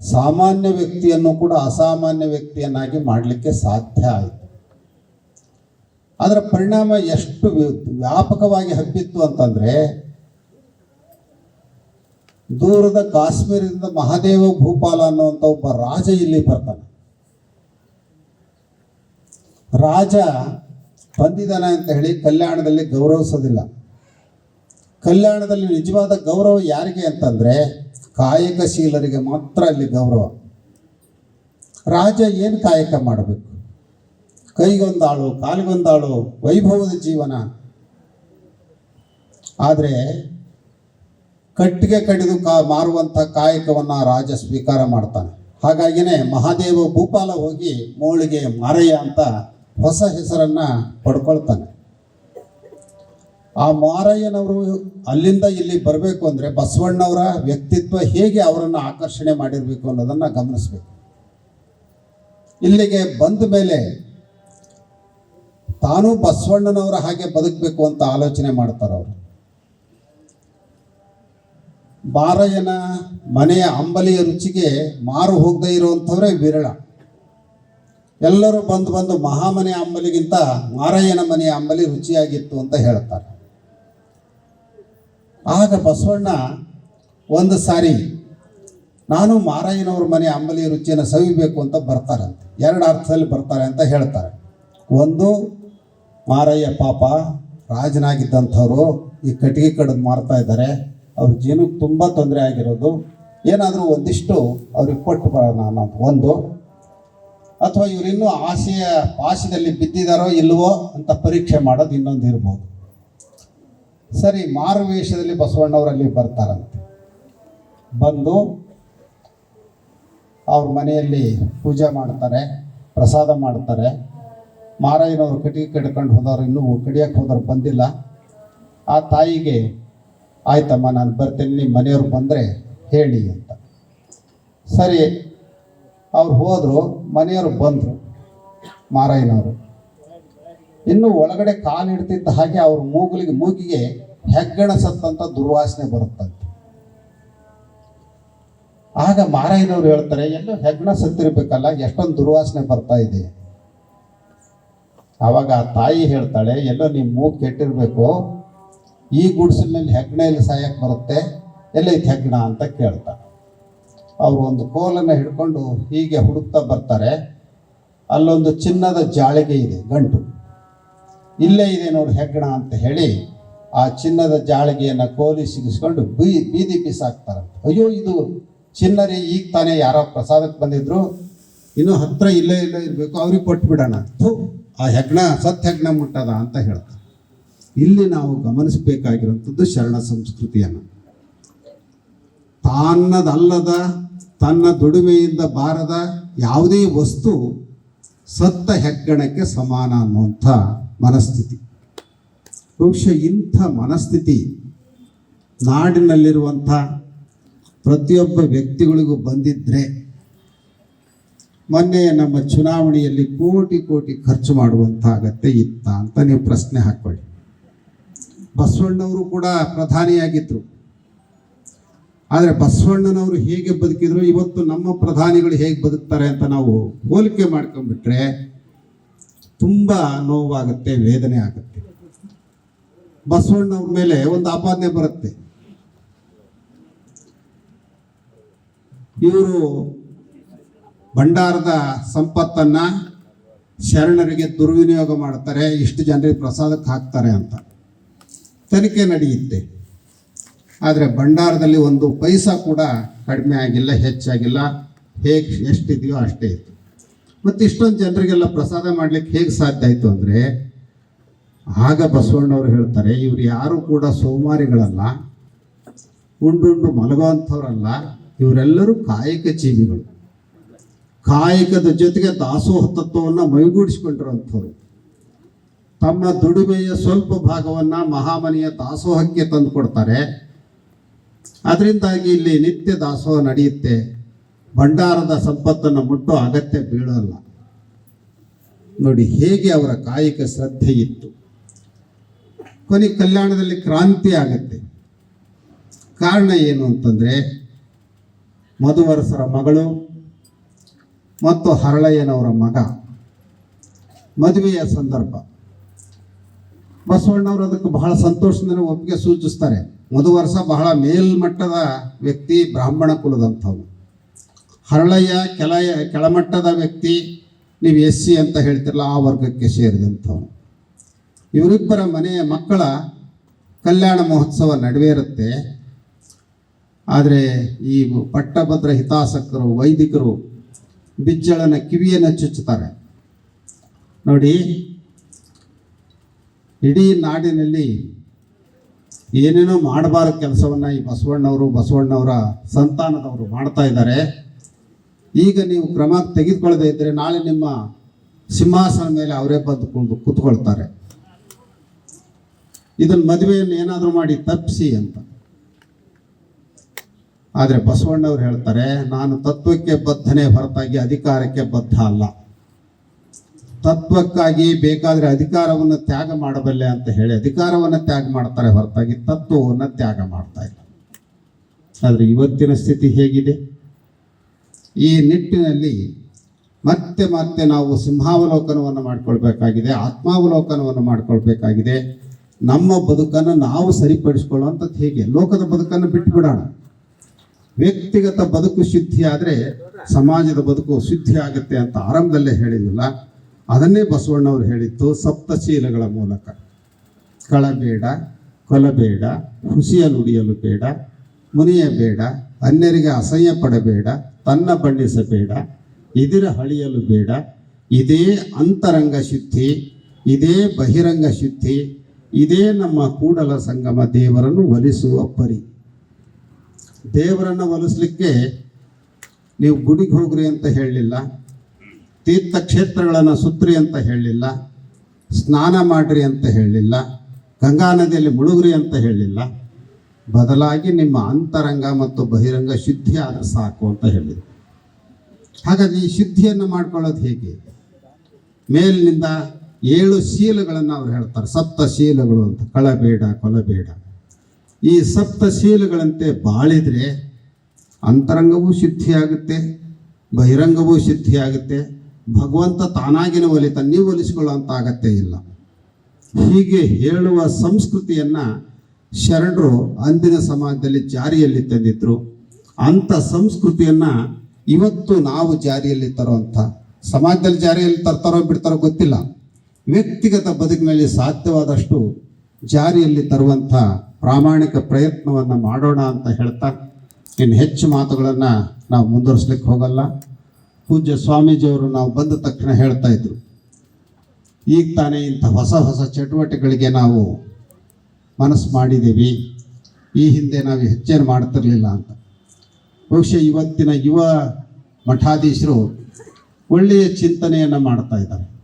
S1: ಸಾಮಾನ್ಯ ವ್ಯಕ್ತಿಯನ್ನು ಕೂಡ ಅಸಾಮಾನ್ಯ ವ್ಯಕ್ತಿಯನ್ನಾಗಿ ಮಾಡಲಿಕ್ಕೆ ಸಾಧ್ಯ ಆಯಿತು. ಅದರ ಪರಿಣಾಮ ಎಷ್ಟು ವ್ಯಾಪಕವಾಗಿ ಹಬ್ಬಿತ್ತು ಅಂತಂದರೆ, ದೂರದ ಕಾಶ್ಮೀರದಿಂದ ಮಹಾದೇವ ಭೂಪಾಲ ಅನ್ನುವಂಥ ಒಬ್ಬ ರಾಜ ಇಲ್ಲಿ ಬರ್ತಾನೆ. ರಾಜ ಬಂದಿದ್ದಾನೆ ಅಂತ ಹೇಳಿ ಕಲ್ಯಾಣದಲ್ಲಿ ಗೌರವಿಸೋದಿಲ್ಲ. ಕಲ್ಯಾಣದಲ್ಲಿ ನಿಜವಾದ ಗೌರವ ಯಾರಿಗೆ ಅಂತಂದರೆ ಕಾಯಕಶೀಲರಿಗೆ ಮಾತ್ರ ಅಲ್ಲಿ ಗೌರವ. ರಾಜ ಏನು ಕಾಯಕ ಮಾಡಬೇಕು? ಕೈಗೊಂದಾಳು, ಕಾಲಿಗೊಂದಾಳು, ವೈಭವದ ಜೀವನ. ಆದರೆ ಕಟ್ಟಿಗೆ ಕಡಿದು ಕಾ ಮಾರುವಂಥ ಕಾಯಕವನ್ನು ರಾಜ ಸ್ವೀಕಾರ ಮಾಡ್ತಾನೆ. ಹಾಗಾಗಿನೇ ಮಹಾದೇವ ಭೂಪಾಲ ಹೋಗಿ ಮೋಳಿಗೆ ಮಾರಯ್ಯ ಅಂತ ಹೊಸ ಹೆಸರನ್ನು ಪಡ್ಕೊಳ್ತಾನೆ. ಆ ಮಾರಯ್ಯನವರು ಅಲ್ಲಿಂದ ಇಲ್ಲಿ ಬರಬೇಕು ಅಂದರೆ ಬಸವಣ್ಣವರ ವ್ಯಕ್ತಿತ್ವ ಹೇಗೆ ಅವರನ್ನು ಆಕರ್ಷಣೆ ಮಾಡಿರಬೇಕು ಅನ್ನೋದನ್ನು ಗಮನಿಸಬೇಕು. ಇಲ್ಲಿಗೆ ಬಂದ ಮೇಲೆ ತಾನು ಬಸವಣ್ಣನವರ ಹಾಗೆ ಬದುಕಬೇಕು ಅಂತ ಆಲೋಚನೆ ಮಾಡ್ತಾರೆ ಅವರು. ಮಾರಯ್ಯನ ಮನೆಯ ಅಂಬಲಿಯ ರುಚಿಗೆ ಮಾರು ಹೋಗದೇ ಇರುವಂಥವರೇ ವಿರಳ. ಎಲ್ಲರೂ ಬಂದು ಬಂದು ಮಹಾಮನೆಯ ಅಂಬಲಿಗಿಂತ ಮಾರಯ್ಯನ ಮನೆಯ ಅಂಬಲಿ ರುಚಿಯಾಗಿತ್ತು ಅಂತ ಹೇಳ್ತಾರೆ. ಆಗ ಬಸವಣ್ಣ, ಒಂದು ಸಾರಿ, ನಾನು ಮಾರಯ್ಯನವ್ರ ಮನೆ ಅಂಬಲಿ ರುಚಿಯನ್ನು ಸವಿಬೇಕು ಅಂತ ಬರ್ತಾರಂತೆ. ಎರಡು ಅರ್ಥದಲ್ಲಿ ಬರ್ತಾರೆ ಅಂತ ಹೇಳ್ತಾರೆ. ಒಂದು, ಮಾರಯ್ಯ ಪಾಪ ರಾಜನಾಗಿದ್ದಂಥವ್ರು ಈ ಕಟ್ಟಿಗೆ ಕಡಿದು ಮಾರ್ತಾ ಇದ್ದಾರೆ. ಅವ್ರ ಜೀವನಕ್ಕೆ ತುಂಬ ತೊಂದರೆ ಆಗಿರೋದು. ಏನಾದರೂ ಒಂದಿಷ್ಟು ಅವ್ರಿಗೆ ಕೊಟ್ಟು ಬರೋಣ ಅನ್ನೋದು ಒಂದು, ಅಥವಾ ಇವರಿನ್ನೂ ಆಸೆಯ ಪಾಶದಲ್ಲಿ ಬಿದ್ದಿದಾರೋ ಇಲ್ವೋ ಅಂತ ಪರೀಕ್ಷೆ ಮಾಡೋದು ಇನ್ನೊಂದು ಇರ್ಬೋದು. ಸರಿ ಮಾರು ವೇಷದಲ್ಲಿ ಬಸವಣ್ಣವರಲ್ಲಿ ಬರ್ತಾರಂತೆ. ಬಂದು ಅವ್ರ ಮನೆಯಲ್ಲಿ ಪೂಜೆ ಮಾಡ್ತಾರೆ, ಪ್ರಸಾದ ಮಾಡ್ತಾರೆ. ಮಾರಾಯನವರು ಕಟ್ಟಿಗೆ ಕಟ್ಕೊಂಡು ಹೋದವ್ರು ಇನ್ನೂ ಕಡಿಯಕ್ಕೆ ಹೋದವ್ರು ಬಂದಿಲ್ಲ. ಆ ತಾಯಿಗೆ, ಆಯ್ತಮ್ಮ, ನಾನು ಬರ್ತೀನಿ, ನಿಮ್ಮ ಮನೆಯವ್ರು ಬಂದರೆ ಹೇಳಿ ಅಂತ. ಸರಿ, ಅವ್ರು ಹೋದರು, ಮನೆಯವರು ಬಂದರು, ಮಾರಾಯನವರು. ಇನ್ನು ಒಳಗಡೆ ಕಾಲಿಡ್ತಿದ್ದ ಹಾಗೆ ಅವ್ರ ಮೂಗುಲಿಗೆ, ಮೂಗಿಗೆ ಹೆಗ್ಗಣ ಸತ್ತಂತ ದುರ್ವಾಸನೆ ಬರುತ್ತಂತೆ. ಆಗ ಮಾರಾಯನವ್ರು ಹೇಳ್ತಾರೆ, ಎಲ್ಲೋ ಹೆಗ್ಗಣ ಸತ್ತಿರ್ಬೇಕಲ್ಲ, ಎಷ್ಟೊಂದು ದುರ್ವಾಸನೆ ಬರ್ತಾ ಇದೆ. ಆವಾಗ ಆ ತಾಯಿ ಹೇಳ್ತಾಳೆ, ಎಲ್ಲೋ ನಿಮ್ಮ ಮೂಗು ಕೆಟ್ಟಿರ್ಬೇಕು, ಈ ಗುಡಿಸಲಿನಲ್ಲಿ ಹೆಗ್ಗಣ ಎಲ್ಲಿ ಸಾಯಕ್ಕೆ ಬರುತ್ತೆ? ಎಲ್ಲೈತೆ ಹೆಗ್ಗಣ ಅಂತ ಕೇಳ್ತಾರೆ ಅವರು ಒಂದು ಕೋಲನ್ನು ಹಿಡ್ಕೊಂಡು ಹೀಗೆ ಹುಡುಕ್ತಾ ಬರ್ತಾರೆ. ಅಲ್ಲೊಂದು ಚಿನ್ನದ ಜಾಳಿಗೆ ಇದೆ, ಗಂಟು. ಇಲ್ಲೇ ಇದೆ ನೋಡಿ ಹೆಗ್ಗಣ ಅಂತ ಹೇಳಿ ಆ ಚಿನ್ನದ ಜಾಳಿಗೆಯನ್ನು ಕೋಲಿ ಸಿಗಿಸ್ಕೊಂಡು ಬೀ, ಬೀದಿ ಬೀಸಾಕ್ತಾರಂತೆ. ಅಯ್ಯೋ, ಇದು ಚಿನ್ನರಿ ಈಗ ತಾನೇ ಯಾರೋ ಪ್ರಸಾದಕ್ಕೆ ಬಂದಿದ್ರು. ಇನ್ನೂ ಹತ್ರ ಇಲ್ಲೇ ಇಲ್ಲೇ ಇರಬೇಕು, ಅವ್ರಿಗೆ ಕೊಟ್ಬಿಡೋಣ ಥೂ, ಆ ಹೆಗ್ಣ ಸತ್ ಹೆಗ್ಣ ಮುಟ್ಟದ ಅಂತ ಹೇಳ್ತಾರೆ. ಇಲ್ಲಿ ನಾವು ಗಮನಿಸಬೇಕಾಗಿರುವಂಥದ್ದು ಶರಣ ಸಂಸ್ಕೃತಿಯನ್ನು. ತನ್ನದಲ್ಲದ, ತನ್ನ ದುಡಿಮೆಯಿಂದ ಬಾರದ ಯಾವುದೇ ವಸ್ತು ಸತ್ತ ಹೆಗ್ಗಣಕ್ಕೆ ಸಮಾನ ಅನ್ನುವಂಥ ಮನಸ್ಥಿತಿ. ಬಹುಶಃ ಇಂಥ ಮನಸ್ಥಿತಿ ನಾಡಿನಲ್ಲಿರುವಂಥ ಪ್ರತಿಯೊಬ್ಬ ವ್ಯಕ್ತಿಗಳಿಗೂ ಬಂದಿದ್ದರೆ ಮೊನ್ನೆ ನಮ್ಮ ಚುನಾವಣೆಯಲ್ಲಿ ಕೋಟಿ ಕೋಟಿ ಖರ್ಚು ಮಾಡುವಂಥ ಅಗತ್ಯ ಇತ್ತ ಅಂತ ನೀವು ಪ್ರಶ್ನೆ ಹಾಕ್ಕೊಳ್ಳಿ. ಬಸವಣ್ಣವರು ಕೂಡ ಪ್ರಧಾನಿಯಾಗಿದ್ದರು ಆದರೆ ಬಸವಣ್ಣನವರು ಹೇಗೆ ಬದುಕಿದ್ರು, ಇವತ್ತು ನಮ್ಮ ಪ್ರಧಾನಿಗಳು ಹೇಗೆ ಬದುಕ್ತಾರೆ ಅಂತ ನಾವು ಹೋಲಿಕೆ ಮಾಡ್ಕೊಂಡ್ಬಿಟ್ರೆ ತುಂಬ ನೋವಾಗುತ್ತೆ, ವೇದನೆ ಆಗುತ್ತೆ. ಬಸವಣ್ಣವ್ರ ಮೇಲೆ ಒಂದು ಆಪಾದನೆ ಬರುತ್ತೆ. ಇವರು ಭಂಡಾರದ ಸಂಪತ್ತನ್ನ ಶರಣರಿಗೆ ದುರ್ವಿನಿಯೋಗ ಮಾಡ್ತಾರೆ ಇಷ್ಟು ಜನರಿಗೆ ಪ್ರಸಾದಕ್ಕೆ ಹಾಕ್ತಾರೆ ಅಂತ. ತನಿಖೆ ನಡೆಯುತ್ತೆ. ಆದರೆ ಭಂಡಾರದಲ್ಲಿ ಒಂದು ಪೈಸಾ ಕೂಡ ಕಡಿಮೆ ಆಗಿಲ್ಲ, ಹೆಚ್ಚಾಗಿಲ್ಲ. ಹೇಗೆ ಎಷ್ಟಿದೆಯೋ ಅಷ್ಟೇ ಇತ್ತು. ಮತ್ತು ಇಷ್ಟೊಂದು ಜನರಿಗೆಲ್ಲ ಪ್ರಸಾದ ಮಾಡ್ಲಿಕ್ಕೆ ಹೇಗೆ ಸಾಧ್ಯ ಆಯಿತು ಅಂದರೆ ಆಗ ಬಸವಣ್ಣವ್ರು ಹೇಳ್ತಾರೆ, ಇವ್ರು ಯಾರು ಕೂಡ ಸೋಮಾರಿಗಳಲ್ಲ, ಉಂಡುಂಡು ಮಲಗುವಂಥವ್ರಲ್ಲ, ಇವರೆಲ್ಲರೂ ಕಾಯಕ ಜೀವಿಗಳು. ಕಾಯಕದ ಜೊತೆಗೆ ದಾಸೋಹ ತತ್ವವನ್ನು ಮೈಗೂಡಿಸಿಕೊಂಡಿರುವಂಥವ್ರು. ತಮ್ಮ ದುಡಿಮೆಯ ಸ್ವಲ್ಪ ಭಾಗವನ್ನು ಮಹಾಮನೆಯ ದಾಸೋಹಕ್ಕೆ ತಂದು ಕೊಡ್ತಾರೆ. ಅದರಿಂದಾಗಿ ಇಲ್ಲಿ ನಿತ್ಯ ದಾಸೋಹ ನಡೆಯುತ್ತೆ. ಭಂಡಾರದ ಸಂಪತ್ತನ್ನು ಮುಟ್ಟೋ ಅಗತ್ಯ ಬೀಳಲ್ಲ. ನೋಡಿ, ಹೇಗೆ ಅವರ ಕಾಯಕ ಶ್ರದ್ಧೆ ಇತ್ತು. ಕೊನೆ ಕಲ್ಯಾಣದಲ್ಲಿ ಕ್ರಾಂತಿ ಆಗತ್ತೆ. ಕಾರಣ ಏನು ಅಂತಂದರೆ, ಮಧುವರಸರ ಮಗಳು ಮತ್ತು ಹರಳಯ್ಯನವರ ಮಗ. ಮದುವೆಯ ಸಂದರ್ಭ. ಬಸವಣ್ಣವರು ಅದಕ್ಕೆ ಬಹಳ ಸಂತೋಷದಿಂದ ಒಪ್ಪಿಗೆ ಸೂಚಿಸ್ತಾರೆ. ಮಧುವರ್ಷ ಬಹಳ ಮೇಲ್ಮಟ್ಟದ ವ್ಯಕ್ತಿ, ಬ್ರಾಹ್ಮಣ ಕುಲದಂಥವ್ರು ಹರಳಯ್ಯ ಕೆಳಯ ಕೆಳಮಟ್ಟದ ವ್ಯಕ್ತಿ, ನೀವು ಎಸ್ ಸಿ ಅಂತ ಹೇಳ್ತಿರಲ್ಲ, ಆ ವರ್ಗಕ್ಕೆ ಸೇರಿದಂಥವ್ರು ಇವರಿಬ್ಬರ ಮನೆಯ ಮಕ್ಕಳ ಕಲ್ಯಾಣ ಮಹೋತ್ಸವ ನಡೆವೇರುತ್ತೆ ಆದರೆ ಈ ಪಟ್ಟಭದ್ರ ಹಿತಾಸಕ್ತರು ವೈದಿಕರು ಬಿಜ್ಜಳನ ಕಿವಿಯನ್ನು ಚುಚ್ಚುತ್ತಾರೆ. ನೋಡಿ, ಇಡೀ ನಾಡಿನಲ್ಲಿ ಏನೇನೋ ಮಾಡಬಾರ ಕೆಲಸವನ್ನು ಈ ಬಸವಣ್ಣವರು, ಬಸವಣ್ಣವರ ಸಂತಾನದವರು ಮಾಡ್ತಾ ಇದ್ದಾರೆ. ಈಗ ನೀವು ಕ್ರಮ ತೆಗೆದುಕೊಳ್ಳದೇ ಇದ್ದರೆ ನಾಳೆ ನಿಮ್ಮ ಸಿಂಹಾಸನ ಮೇಲೆ ಅವರೇ ಬಂದು ಕುಂದು ಕೂತ್ಕೊಳ್ತಾರೆ. ಇದನ್ನ ಮದುವೆಯನ್ನು ಏನಾದರೂ ಮಾಡಿ ತಪ್ಪಿಸಿ ಅಂತ. ಆದರೆ ಬಸವಣ್ಣವ್ರು ಹೇಳ್ತಾರೆ, ನಾನು ತತ್ವಕ್ಕೆ ಬದ್ಧನೇ ಹೊರತಾಗಿ ಅಧಿಕಾರಕ್ಕೆ ಬದ್ಧ ಅಲ್ಲ. ತತ್ವಕ್ಕಾಗಿ ಬೇಕಾದರೆ ಅಧಿಕಾರವನ್ನು ತ್ಯಾಗ ಮಾಡಬಲ್ಲೆ ಅಂತ ಹೇಳಿ ಅಧಿಕಾರವನ್ನು ತ್ಯಾಗ ಮಾಡ್ತಾರೆ ಹೊರತಾಗಿ ತತ್ವವನ್ನು ತ್ಯಾಗ ಮಾಡ್ತಾ ಇಲ್ಲ. ಆದರೆ ಇವತ್ತಿನ ಸ್ಥಿತಿ ಹೇಗಿದೆ? ಈ ನಿಟ್ಟಿನಲ್ಲಿ ಮತ್ತೆ ಮತ್ತೆ ನಾವು ಸಿಂಹಾವಲೋಕನವನ್ನು ಮಾಡ್ಕೊಳ್ಬೇಕಾಗಿದೆ, ಆತ್ಮಾವಲೋಕನವನ್ನು ಮಾಡ್ಕೊಳ್ಬೇಕಾಗಿದೆ. ನಮ್ಮ ಬದುಕನ್ನು ನಾವು ಸರಿಪಡಿಸ್ಕೊಳ್ಳುವಂಥದ್ದು ಹೇಗೆ? ಲೋಕದ ಬದುಕನ್ನು ಬಿಟ್ಟುಬಿಡೋಣ ವ್ಯಕ್ತಿಗತ ಬದುಕು ಶುದ್ಧಿ ಆದರೆ ಸಮಾಜದ ಬದುಕು ಶುದ್ಧಿ ಆಗುತ್ತೆ ಅಂತ ಆರಂಭದಲ್ಲೇ ಹೇಳಿದ್ವಲ್ಲ, ಅದನ್ನೇ ಬಸವಣ್ಣವರು ಹೇಳಿತ್ತು ಸಪ್ತಶೀಲಗಳ ಮೂಲಕ. ಕಳಬೇಡ, ಕೊಲಬೇಡ ಹುಸಿಯ ನುಡಿಯಲು ಬೇಡ ಮುನಿಯಬೇಡ ಅನ್ಯರಿಗೆ ಅಸಹ್ಯ ಪಡಬೇಡ, ತನ್ನ ಬಣ್ಣಿಸಬೇಡ ಇದಿರ ಹಳಿಯಲು ಬೇಡ. ಇದೇ ಅಂತರಂಗ ಶುದ್ಧಿ, ಇದೇ ಬಹಿರಂಗ ಶುದ್ಧಿ. ಇದೇ ನಮ್ಮ ಕೂಡಲ ಸಂಗಮ ದೇವರನ್ನು ಒಲಿಸುವ ಪರಿ. ದೇವರನ್ನು ಒಲಿಸ್ಲಿಕ್ಕೆ ನೀವು ಗುಡಿಗೆ ಹೋಗ್ರಿ ಅಂತ ಹೇಳಲಿಲ್ಲ. ತೀರ್ಥಕ್ಷೇತ್ರಗಳನ್ನು ಸುತ್ರಿ ಅಂತ ಹೇಳಲಿಲ್ಲ. ಸ್ನಾನ ಮಾಡ್ರಿ ಅಂತ ಹೇಳಲಿಲ್ಲ. ಗಂಗಾ ನದಿಯಲ್ಲಿ ಮುಳುಗ್ರಿ ಅಂತ ಹೇಳಲಿಲ್ಲ. ಬದಲಾಗಿ ನಿಮ್ಮ ಅಂತರಂಗ ಮತ್ತು ಬಹಿರಂಗ ಶುದ್ಧಿ ಆದರೆ ಸಾಕು ಅಂತ ಹೇಳಿದ್ರು. ಹಾಗಾಗಿ ಈ ಶುದ್ಧಿಯನ್ನು ಮಾಡ್ಕೊಳ್ಳೋದು ಹೇಗೆ? ಮೇಲಿನಿಂದ ಏಳು ಶೀಲಗಳನ್ನು ಅವ್ರು ಹೇಳ್ತಾರೆ. ಸಪ್ತ ಶೀಲಗಳು ಅಂತ. ಕಳಬೇಡ, ಕೊಲಬೇಡ. ಈ ಸಪ್ತ ಶೀಲಗಳಂತೆ ಬಾಳಿದರೆ ಅಂತರಂಗವೂ ಶುದ್ಧಿಯಾಗುತ್ತೆ ಬಹಿರಂಗವೂ ಶುದ್ಧಿಯಾಗುತ್ತೆ ಭಗವಂತ ತಾನಾಗಿನ ಒಲಿತ, ನೀವು ಒಲಿಸಿಕೊಳ್ಳುವಂಥ ಅಗತ್ಯ ಇಲ್ಲ. ಹೀಗೆ ಹೇಳುವ ಸಂಸ್ಕೃತಿಯನ್ನು ಶರಣರು ಅಂದಿನ ಸಮಾಜದಲ್ಲಿ ಜಾರಿಯಲ್ಲಿ ತಂದಿದ್ರು. ಅಂಥ ಸಂಸ್ಕೃತಿಯನ್ನು ಇವತ್ತು ನಾವು ಜಾರಿಯಲ್ಲಿ ತರುವಂಥ, ಸಮಾಜದಲ್ಲಿ ಜಾರಿಯಲ್ಲಿ ತರ್ತಾರೋ ಬಿಡ್ತಾರೋ ಗೊತ್ತಿಲ್ಲ. ವ್ಯಕ್ತಿಗತ ಬದುಕಿನಲ್ಲಿ ಸಾಧ್ಯವಾದಷ್ಟು ಜಾರಿಯಲ್ಲಿ ತರುವಂಥ ಪ್ರಾಮಾಣಿಕ ಪ್ರಯತ್ನವನ್ನು ಮಾಡೋಣ ಅಂತ ಹೇಳ್ತಾ ಇನ್ನು ಹೆಚ್ಚು ಮಾತುಗಳನ್ನು ನಾವು ಮುಂದುವರಿಸ್ಲಿಕ್ಕೆ ಹೋಗಲ್ಲ. ಪೂಜ್ಯ ಸ್ವಾಮೀಜಿಯವರು ನಾವು ಬಂದ ತಕ್ಷಣ ಹೇಳ್ತಾ ಇದ್ರು. ಈಗ ತಾನೇ ಇಂಥ ಹೊಸ ಹೊಸ ಚಟುವಟಿಕೆಗಳಿಗೆ ನಾವು ಮನಸ್ಸು ಮಾಡಿದ್ದೀವಿ. ಈ ಹಿಂದೆ ನಾವು ಹೆಚ್ಚೇನು ಮಾಡ್ತಿರಲಿಲ್ಲ ಅಂತ. ಬಹುಶಃ ಇವತ್ತಿನ ಯುವ ಮಠಾಧೀಶರು ಒಳ್ಳೆಯ ಚಿಂತನೆಯನ್ನು ಮಾಡ್ತಾ ಇದ್ದಾರೆ.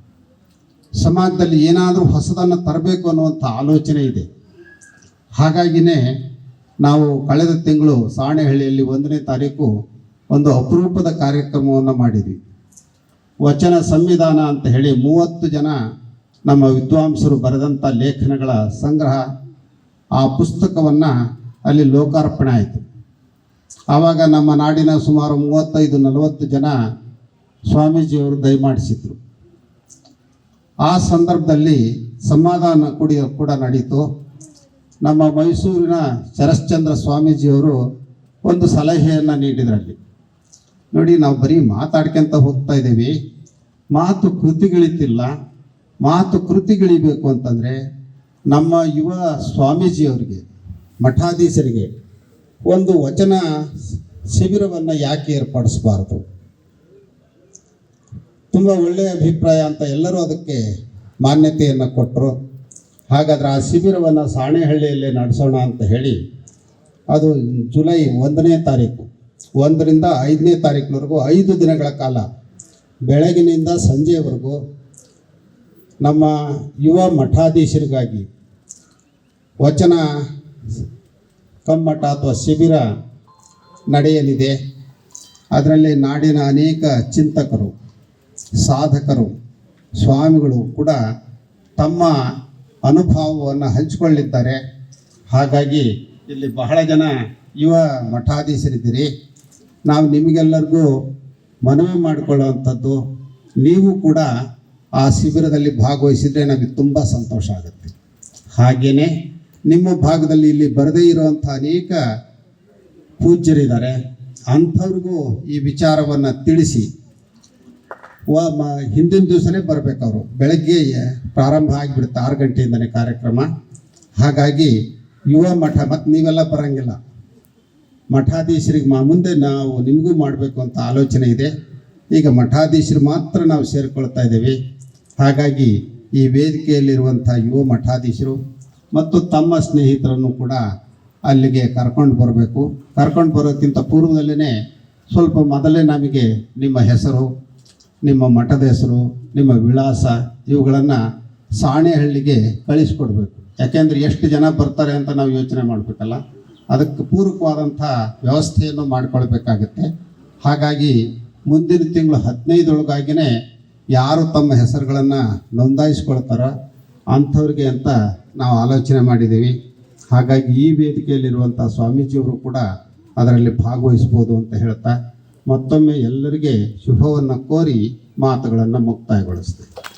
S1: ಸಮಾಜದಲ್ಲಿ ಏನಾದರೂ ಹೊಸದನ್ನು ತರಬೇಕು ಅನ್ನುವಂಥ ಆಲೋಚನೆ ಇದೆ. ಹಾಗಾಗಿನೇ ನಾವು ಕಳೆದ ತಿಂಗಳು ಸಾಣೆಹಳ್ಳಿಯಲ್ಲಿ ಒಂದನೇ ತಾರೀಕು ಒಂದು ಅಪರೂಪದ ಕಾರ್ಯಕ್ರಮವನ್ನು ಮಾಡಿದ್ವಿ. ವಚನ ಸಂವಿಧಾನ ಅಂತ ಹೇಳಿ ಮೂವತ್ತು ಜನ ನಮ್ಮ ವಿದ್ವಾಂಸರು ಬರೆದಂಥ ಲೇಖನಗಳ ಸಂಗ್ರಹ ಆ ಪುಸ್ತಕವನ್ನು ಅಲ್ಲಿ ಲೋಕಾರ್ಪಣೆ ಆಯಿತು. ಆವಾಗ ನಮ್ಮ ನಾಡಿನ ಸುಮಾರು ಮೂವತ್ತೈದು ನಲವತ್ತು ಜನ ಸ್ವಾಮೀಜಿಯವರು ದಯಮಾಡಿಸಿದ್ರು. ಆ ಸಂದರ್ಭದಲ್ಲಿ ಸಮಾಧಾನ ಕೂಡಿ ಕೂಡ ನಡೀತು. ನಮ್ಮ ಮೈಸೂರಿನ ಶರಶ್ಚಂದ್ರ ಸ್ವಾಮೀಜಿಯವರು ಒಂದು ಸಲಹೆಯನ್ನು ನೀಡಿದ್ರಲ್ಲಿ. ನೋಡಿ, ನಾವು ಬರೀ ಮಾತಾಡ್ಕೊಂತ ಹೋಗ್ತಾ ಇದ್ದೀವಿ. ಮಾತು ಕೃತಿಗಳಿತಿಲ್ಲ. ಮಾತು ಕೃತಿಗಳಿಬೇಕು ಅಂತಂದರೆ ನಮ್ಮ ಯುವ ಸ್ವಾಮೀಜಿಯವರಿಗೆ, ಮಠಾಧೀಶರಿಗೆ ಒಂದು ವಚನ ಶಿಬಿರವನ್ನು ಯಾಕೆ ಏರ್ಪಡಿಸಬಾರ್ದು? ತುಂಬ ಒಳ್ಳೆಯ ಅಭಿಪ್ರಾಯ ಅಂತ ಎಲ್ಲರೂ ಅದಕ್ಕೆ ಮಾನ್ಯತೆಯನ್ನು ಕೊಟ್ಟರು ಹಾಗಾದರೆ ಆ ಶಿಬಿರವನ್ನು ಸಾಣೆಹಳ್ಳಿಯಲ್ಲೇ ನಡೆಸೋಣ ಅಂತ ಹೇಳಿ, ಅದು ಜುಲೈ ಒಂದನೇ ತಾರೀಕು, ಒಂದರಿಂದ ಐದನೇ ತಾರೀಕಿನವರೆಗೂ ಐದು ದಿನಗಳ ಕಾಲ, ಬೆಳಗಿನಿಂದ ಸಂಜೆವರೆಗೂ ನಮ್ಮ ಯುವ ಮಠಾಧೀಶರಿಗಾಗಿ ವಚನ ಕಮ್ಮಠ ಅಥವಾ ಶಿಬಿರ ನಡೆಯಲಿದೆ. ಅದರಲ್ಲಿ ನಾಡಿನ ಅನೇಕ ಚಿಂತಕರು ಸಾಧಕರು, ಸ್ವಾಮಿಗಳು ಕೂಡ ತಮ್ಮ ಅನುಭವವನ್ನು ಹಂಚಿಕೊಳ್ಳಿದ್ದಾರೆ. ಹಾಗಾಗಿ ಇಲ್ಲಿ ಬಹಳ ಜನ ಯುವ ಮಠಾಧೀಶರಿದ್ದೀರಿ. ನಾವು ನಿಮಗೆಲ್ಲರಿಗೂ ಮನವಿ ಮಾಡಿಕೊಳ್ಳುವಂಥದ್ದು, ನೀವು ಕೂಡ ಆ ಶಿಬಿರದಲ್ಲಿ ಭಾಗವಹಿಸಿದರೆ ನಮಗೆ ತುಂಬ ಸಂತೋಷ ಆಗುತ್ತೆ. ಹಾಗೆಯೇ ನಿಮ್ಮ ಭಾಗದಲ್ಲಿ ಇಲ್ಲಿ ಬರದೇ ಇರುವಂಥ ಅನೇಕ ಪೂಜ್ಯರಿದ್ದಾರೆ. ಅಂಥವ್ರಿಗೂ ಈ ವಿಚಾರವನ್ನು ತಿಳಿಸಿ ಹಿಂದಿನ ದಿವಸನೇ ಬರಬೇಕು ಅವರು. ಬೆಳಗ್ಗೆ ಪ್ರಾರಂಭ ಆಗಿಬಿಡುತ್ತೆ ಆರು ಗಂಟೆಯಿಂದನೇ ಕಾರ್ಯಕ್ರಮ. ಹಾಗಾಗಿ ಯುವ ಮಠ, ಮತ್ತು ನೀವೆಲ್ಲ ಬರೋಂಗಿಲ್ಲ. ಮಠಾಧೀಶರಿಗೆ ಮಾ ಮುಂದೆ ನಾವು ನಿಮಗೂ ಮಾಡಬೇಕು ಅಂತ ಆಲೋಚನೆ ಇದೆ. ಈಗ ಮಠಾಧೀಶರು ಮಾತ್ರ ನಾವು ಸೇರಿಕೊಳ್ತಾ ಇದ್ದೀವಿ. ಹಾಗಾಗಿ ಈ ವೇದಿಕೆಯಲ್ಲಿರುವಂಥ ಯುವ ಮಠಾಧೀಶರು ಮತ್ತು ತಮ್ಮ ಸ್ನೇಹಿತರನ್ನು ಕೂಡ ಅಲ್ಲಿಗೆ ಕರ್ಕೊಂಡು ಬರಬೇಕು. ಕರ್ಕೊಂಡು ಬರೋಕ್ಕಿಂತ ಪೂರ್ವದಲ್ಲೇ ಸ್ವಲ್ಪ ಮೊದಲೇ ನಮಗೆ ನಿಮ್ಮ ಹೆಸರು ನಿಮ್ಮ ಮಠದ ಹೆಸರು, ನಿಮ್ಮ ವಿಳಾಸ ಇವುಗಳನ್ನು ಸಾಣೆಹಳ್ಳಿಗೆ ಕಳಿಸ್ಕೊಡ್ಬೇಕು. ಯಾಕೆಂದರೆ ಎಷ್ಟು ಜನ ಬರ್ತಾರೆ ಅಂತ ನಾವು ಯೋಚನೆ ಮಾಡಬೇಕಲ್ಲ? ಅದಕ್ಕೆ ಪೂರಕವಾದಂಥ ವ್ಯವಸ್ಥೆಯನ್ನು ಮಾಡಿಕೊಳ್ಬೇಕಾಗತ್ತೆ. ಹಾಗಾಗಿ ಮುಂದಿನ ತಿಂಗಳು ಹದಿನೈದೊಳಗಾಗಿನೇ ಯಾರು ತಮ್ಮ ಹೆಸರುಗಳನ್ನು ನೋಂದಾಯಿಸ್ಕೊಳ್ತಾರೋ ಅಂಥವ್ರಿಗೆ ಅಂತ ನಾವು ಆಲೋಚನೆ ಮಾಡಿದ್ದೀವಿ. ಹಾಗಾಗಿ ಈ ವೇದಿಕೆಯಲ್ಲಿರುವಂಥ ಸ್ವಾಮೀಜಿಯವರು ಕೂಡ ಅದರಲ್ಲಿ ಭಾಗವಹಿಸ್ಬೋದು ಅಂತ ಹೇಳ್ತಾ ಮತ್ತೊಮ್ಮೆ ಎಲ್ಲರಿಗೆ ಶುಭವನ್ನು ಕೋರಿ ಮಾತುಗಳನ್ನು ಮುಕ್ತಾಯಗೊಳಿಸ್ತೇವೆ